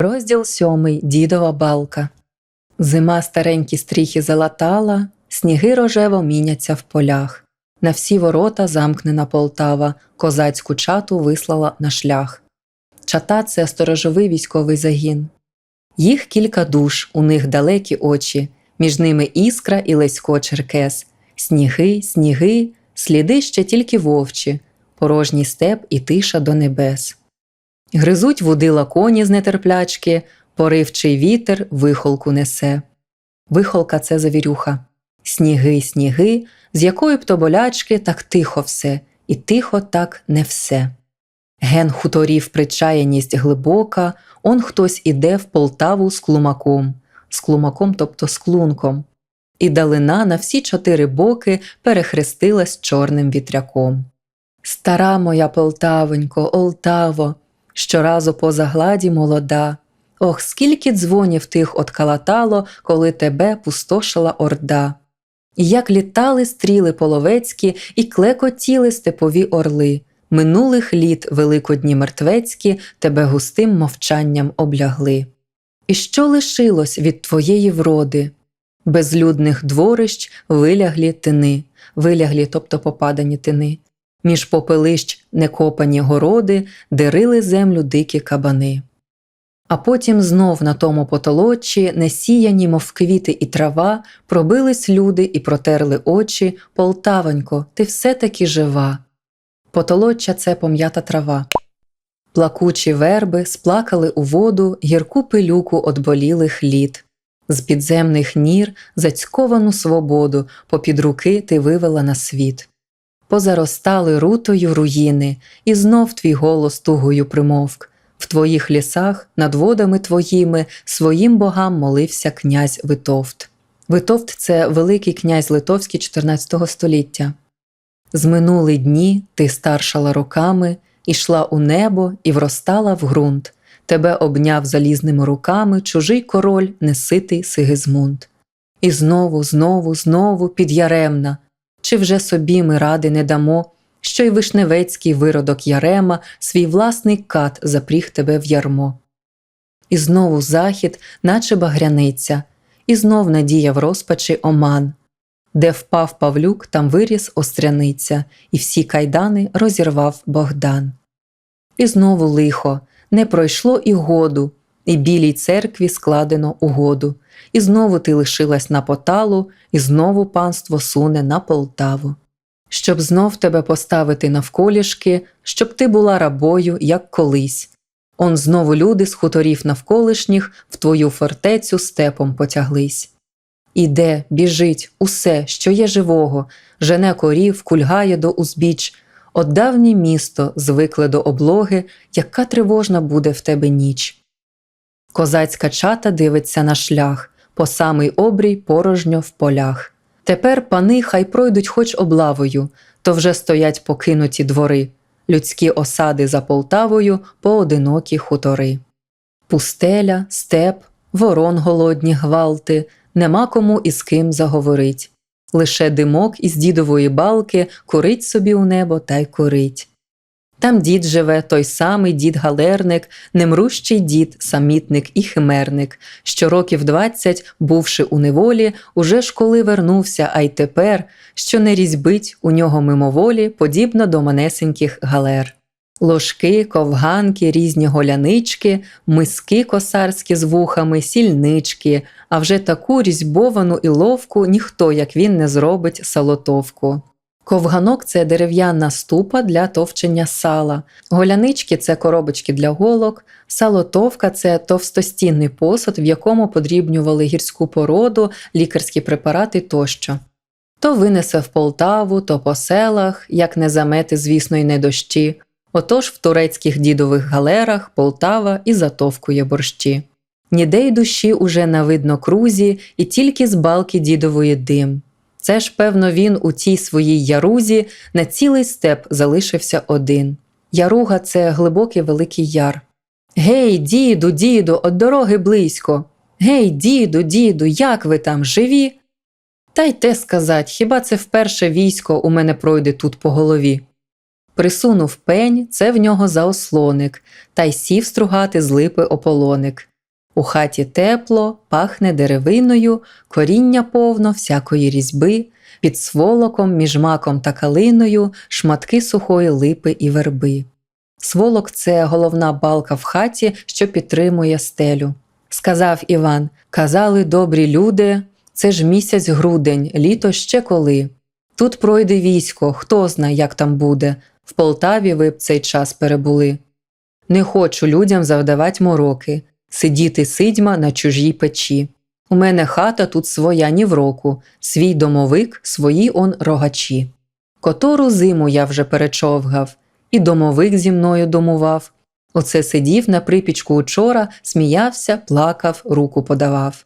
Розділ сьомий. Дідова балка. Зима старенькі стріхи залатала, сніги рожево міняться в полях. На всі ворота замкнена Полтава, козацьку чату вислала на шлях. Чата це сторожовий військовий загін. Їх кілька душ, у них далекі очі, між ними іскра і Лесько Черкес, сніги, сніги, сліди ще тільки вовчі, порожній степ і тиша до небес. Гризуть вудила коні з нетерплячки, поривчий вітер вихолку несе. Вихолка це завірюха. Сніги, сніги, з якої б то болячки, так тихо все, і тихо так не все. Ген хуторів причаяність глибока, он хтось іде в Полтаву з клумаком, з клумаком, тобто з клунком. І далина на всі чотири боки перехрестилась чорним вітряком. Стара моя Полтавонько, Олтаво, щоразу по загладі молода. Ох, скільки дзвонів тих откалатало, коли тебе пустошила орда. І як літали стріли половецькі, і клекотіли степові орли, минулих літ великодні мертвецькі тебе густим мовчанням облягли. І що лишилось від твоєї вроди? Безлюдних дворищ виляглі тини, виляглі, тобто попадані тини, між попелищ некопані городи, де рили землю дикі кабани. А потім знов на тому потолочі, несіяні, мов квіти і трава, пробились люди і протерли очі Полтавонько, ти все таки жива. Потолоччя це пом'ята трава. Плакучі верби сплакали у воду гірку пилюку одболілих літ. З підземних нір зацьковану свободу попід руки ти вивела на світ. Позаростали рутою руїни, і знов твій голос тугою примовк. В твоїх лісах, над водами твоїми, своїм богам молився князь Витовт. Витовт це великий князь Литовський 14 століття. З минули дні ти старшала роками, ішла у небо і вростала в ґрунт. Тебе обняв залізними руками чужий король, неситий Сигизмунд. І знову, знову, знову підяремна. Чи вже собі ми ради не дамо, що й вишневецький виродок Ярема свій власний кат запріг тебе в ярмо. І знову захід, наче багряниця, і знов надія в розпачі оман. Де впав Павлюк, там виріс остряниця, і всі кайдани розірвав Богдан. І знову лихо, не пройшло і году, і білій церкві складено угоду, і знову ти лишилась на поталу, і знову панство суне на Полтаву. Щоб знов тебе поставити навколішки, щоб ти була рабою, як колись. Он знову люди з хуторів навколишніх в твою фортецю степом потяглись. Іде, біжить, усе, що є живого, жене корів, кульгає до узбіч, от давнє місто звикле до облоги, яка тривожна буде в тебе ніч. Козацька чата дивиться на шлях, по самий обрій порожньо в полях. Тепер пани хай пройдуть хоч облавою, то вже стоять покинуті двори, людські осади за Полтавою, поодинокі хутори. Пустеля, степ, ворон голодні гвалти, нема кому із ким заговорить. Лише димок із дідової балки курить собі у небо та й курить. Там дід живе, той самий дід галерник, немрущий дід, самітник і химерник, що років двадцять, бувши у неволі, уже ж коли вернувся, а й тепер, що не різьбить у нього мимоволі, подібно до манесеньких галер. Ложки, ковганки, різні голянички, миски косарські з вухами, сільнички, а вже таку різьбовану і ловку ніхто, як він, не зробить салотовку. Ковганок це дерев'яна ступа для товчення сала, голянички це коробочки для голок, салотовка це товстостінний посуд, в якому подрібнювали гірську породу, лікарські препарати тощо. То винесе в Полтаву, то по селах, як не замети, звісно, й не дощі. Отож в турецьких дідових галерах Полтава і затовкує борщі. Ніде й душі уже на видно крузі, і тільки з балки дідової дим. Це ж, певно, він у тій своїй ярузі на цілий степ залишився один. Яруга це глибокий великий яр. Гей, діду, діду, от дороги близько. Гей, діду, діду, як ви там живі? Та й те сказать, хіба це вперше військо у мене пройде тут по голові. Присунув пень, це в нього заослоник, та й сів стругати з липи ополоник. У хаті тепло, пахне деревиною, коріння повно всякої різьби, під сволоком, між маком та калиною шматки сухої липи і верби. Сволок це головна балка в хаті, що підтримує стелю. Сказав Іван: Казали добрі люди, це ж місяць грудень, літо ще коли. Тут пройде військо, хто зна, як там буде. В Полтаві ви б цей час перебули. Не хочу людям завдавать мороки, сидіти сидьма на чужій печі. У мене хата тут своя ні в року, свій домовик, свої он рогачі. Котору зиму я вже перечовгав, і домовик зі мною домував. Оце сидів на припічку учора, сміявся, плакав, руку подавав.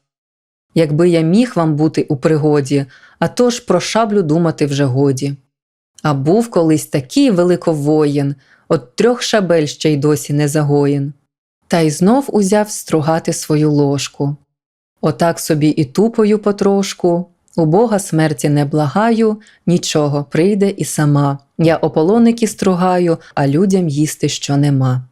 Якби я міг вам бути у пригоді, а то ж про шаблю думати вже годі. А був колись такий великовоїн, от трьох шабель ще й досі не загоїн. Та й знов узяв стругати свою ложку. Отак собі і тупою потрошку, у Бога смерті не благаю, нічого прийде і сама. Я ополоники стругаю, а людям їсти що нема.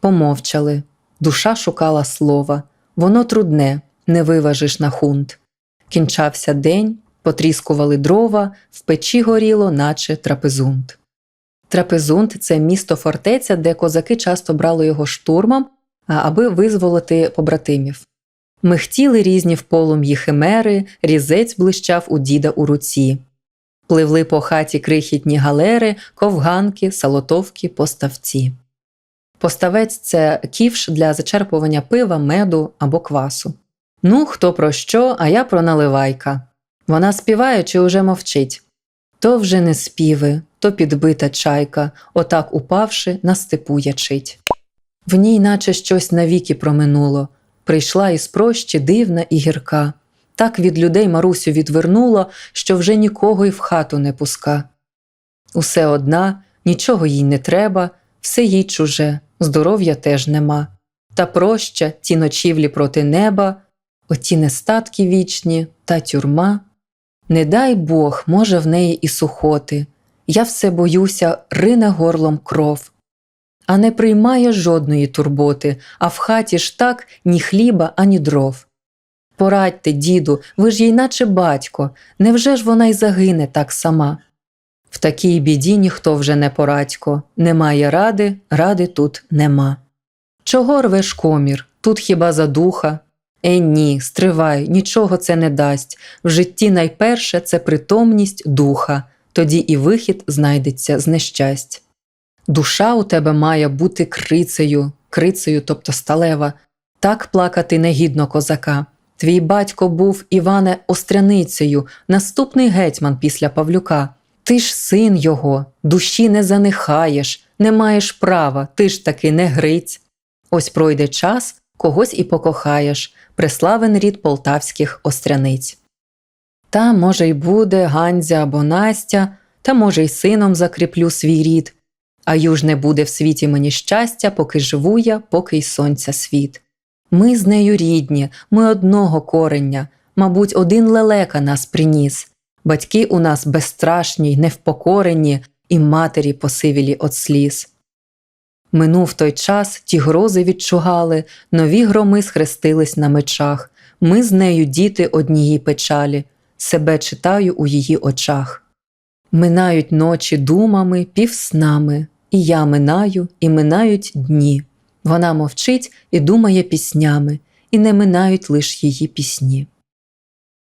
Помовчали. Душа шукала слова. Воно трудне, не виважиш на хунт. Кінчався день, потріскували дрова, в печі горіло, наче трапезунт. Трапезунт це місто фортеця, де козаки часто брали його штурмом, аби визволити побратимів. Михтіли різні в полум'ї химери, різець блищав у діда у руці. Пливли по хаті крихітні галери, ковганки, салотовки, поставці. Поставець це ківш для зачерпування пива, меду або квасу. Ну, хто про що, а я про наливайка. Вона співає чи уже мовчить. То вже не співи, то підбита чайка, отак упавши, на степу ячить. В ній наче щось навіки проминуло. Прийшла із прощі дивна і гірка. Так від людей Марусю відвернуло, що вже нікого й в хату не пуска. Усе одна, нічого їй не треба, все їй чуже, здоров'я теж нема. Та проща, ті ночівлі проти неба, оті нестатки вічні та тюрма. Не дай Бог, може, в неї і сухоти. Я все боюся, рине горлом кров. А не приймає жодної турботи, а в хаті ж так ні хліба, ані дров. Порадьте, діду, ви ж їй наче батько, невже ж вона й загине так сама? В такій біді ніхто вже не порадько, немає ради, ради тут нема. Чого рвеш комір? Тут хіба задуха? Е, ні, стривай, нічого це не дасть. В житті найперше це притомність духа, тоді і вихід знайдеться з нещасть. Душа у тебе має бути крицею, крицею, тобто сталева, так плакати негідно козака. Твій батько був, Іване, остряницею, наступний гетьман після Павлюка. Ти ж син його, душі не занихаєш, не маєш права, ти ж таки не гриць. Ось пройде час, когось і покохаєш, преславен рід полтавських остряниць. Та, може, й буде Ганзя або Настя, та, може, й сином закріплю свій рід. А юж не буде в світі мені щастя, поки живу я, поки й сонця світ. Ми з нею рідні, ми одного корення, мабуть, один лелека нас приніс. Батьки у нас безстрашні й невпокорені, і матері посивілі от сліз. Минув той час, ті грози відчугали, нові громи схрестились на мечах. Ми з нею діти однієї печалі, себе читаю у її очах. Минають ночі думами, півснами, і я минаю, і минають дні. Вона мовчить і думає піснями, і не минають лиш її пісні.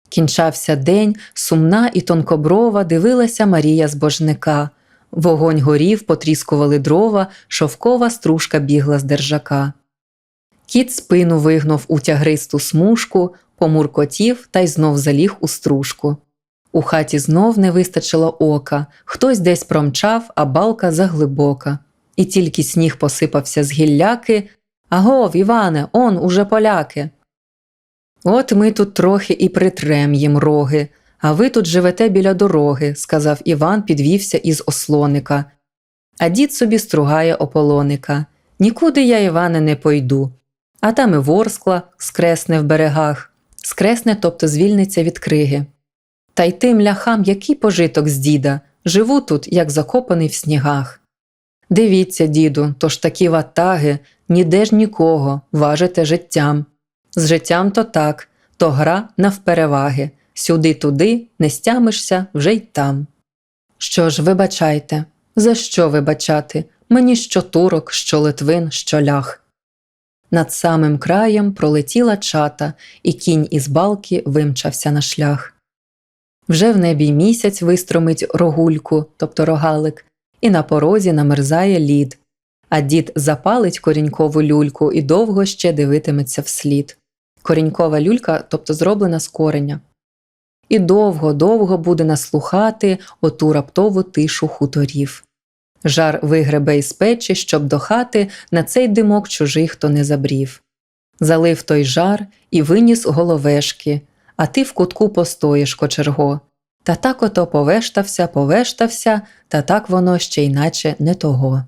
Кінчався день, сумна і тонкоброва дивилася Марія збожника. Вогонь горів, потріскували дрова, шовкова стружка бігла з держака. Кіт спину вигнув у тягристу смужку, помуркотів та й знов заліг у стружку. У хаті знов не вистачило ока, хтось десь промчав, а балка заглибока. І тільки сніг посипався з гілляки. Агов, Іване, он уже поляки. От ми тут трохи і притрем їм роги, а ви тут живете біля дороги, сказав Іван, підвівся із ослоника. А дід собі стругає ополоника. Нікуди я, Іване, не пойду. А там і ворскла скресне в берегах, скресне, тобто звільниться від криги. Та й тим ляхам який пожиток з діда, живу тут, як закопаний в снігах. Дивіться, діду, то ж такі ватаги, ніде ж нікого, важите життям. З життям то так, то гра навпереваги. Сюди-туди не стямишся вже й там. Що ж, вибачайте, за що вибачати? Мені що турок, що литвин, що лях. Над самим краєм пролетіла чата, і кінь із балки вимчався на шлях. Вже в небі місяць вистромить рогульку, тобто рогалик, і на порозі намерзає лід, а дід запалить корінькову люльку і довго ще дивитиметься вслід. Корінькова люлька, тобто зроблена з кореня. І довго-довго буде наслухати оту раптову тишу хуторів. Жар вигребе із печі, щоб до хати на цей димок чужий хто не забрів. Залив той жар і виніс головешки, а ти в кутку постоїш кочерго. Та так ото повештався, повештався, та так воно ще іначе не того.